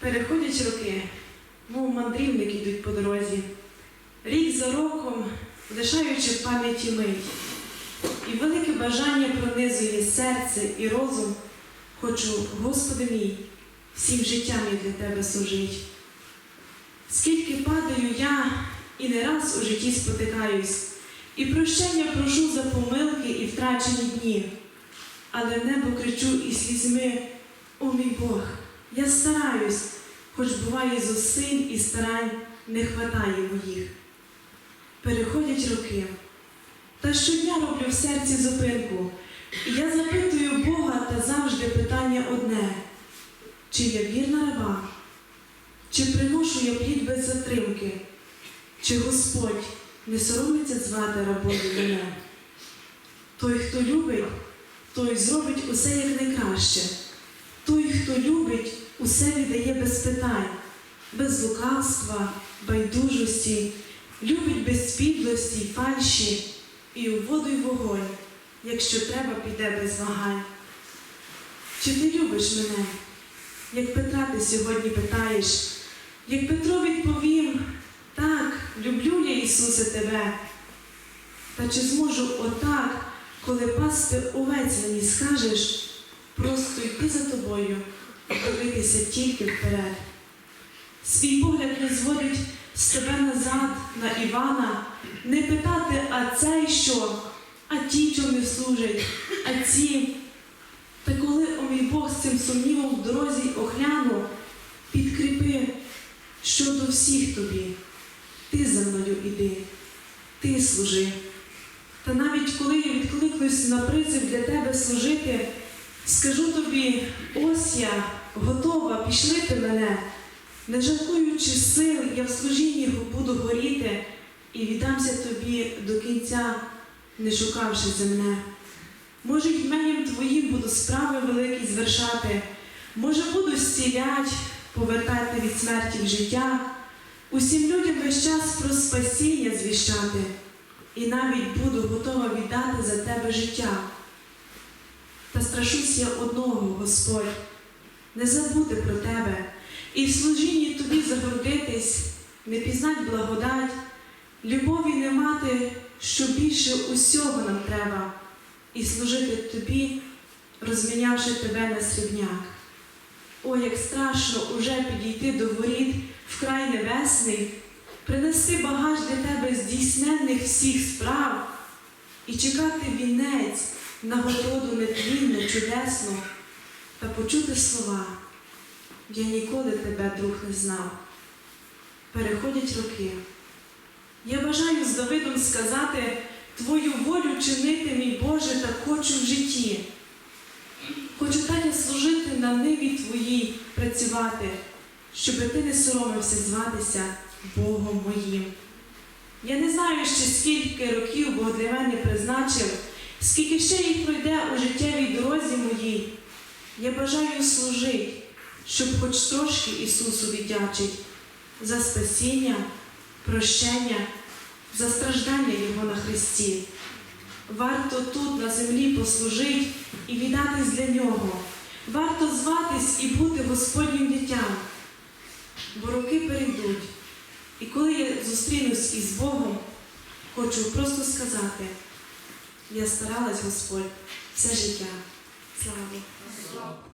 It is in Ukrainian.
Переходять роки, мов мандрівники йдуть по дорозі, рік за роком, лишаючи в пам'яті мить. І велике бажання пронизує серце і розум. Хочу, Господи мій, всім життям я для Тебе служить. Скільки падаю я і не раз у житті спотикаюсь, і прощення прошу за помилки і втрачені дні, але в небо кричу і слізьми, о мій Бог, я стараюсь, хоч буває зусиль і старань не хватає моїх. Переходять роки, та щодня роблю в серці зупинку, і я запитую Бога та завжди питання одне: чи я вірна раба? Чи приношу я плід без затримки? Чи Господь не соромиться звати рабою мене? Той, хто любить, той зробить усе як найкраще. Той, хто любить, усе віддає без питань, без лукавства, байдужості, любить без підлості й фальші, і у воду й вогонь, якщо треба, піде без вагань. Чи ти любиш мене? Як Петра ти сьогодні питаєш, як Петро відповім, так, люблю я Ісусе тебе. Та чи зможу отак, коли пасти овець мені скажеш, просто йти за тобою дивитися тільки вперед? Свій погляд не зводить з тебе назад на Івана, не питати, а цей що, а ті, не служать, а ці. Та коли, о мій Бог, з цим сумнівом в дорозі огляну, підкріпи, що до всіх тобі, ти за мною іди, ти служи. Та навіть коли я відкликнусь на призив для тебе служити, скажу тобі, ось я, готова, пішли ти мене, не жалкуючи сил, я в служінні буду горіти і віддамся тобі до кінця, не шукавши земне. Може, йменем твоїм буду справи великі звершати, може, буду зцілять, повертати від смерті в життя, усім людям весь час про спасіння звіщати, і навіть буду готова віддати за тебе життя. Та страшусь я одного, Господь, не забути про тебе. І в служінні тобі загордитись, не пізнать благодать, любові не мати, що більше усього нам треба. І служити тобі, розмінявши тебе на срібняк. О, як страшно уже підійти до воріт в край небесний, принести багаж для тебе здійсненних всіх справ. І чекати вінець, нагороду нетлінну, чудесну, та почути слова. Я ніколи тебе, друг, не знав. Переходять роки. Я бажаю з Давидом сказати Твою волю чинити, мій Боже, так хочу в житті. Хочу так служити на ниві Твоїй працювати, щоби ти не соромився зватися Богом моїм. Я не знаю ще скільки років Бог для мене призначив, скільки ще їх пройде у життєвій дорозі моїй. Я бажаю служити, щоб хоч трошки Ісусу віддячить за спасіння, прощення за страждання Його на Христі. Варто тут на землі послужить і віддатись для Нього. Варто зватись і бути Господнім дитям. Бо роки перейдуть. І коли я зустрінусь із Богом, хочу просто сказати, я старалась Господь все життя. sono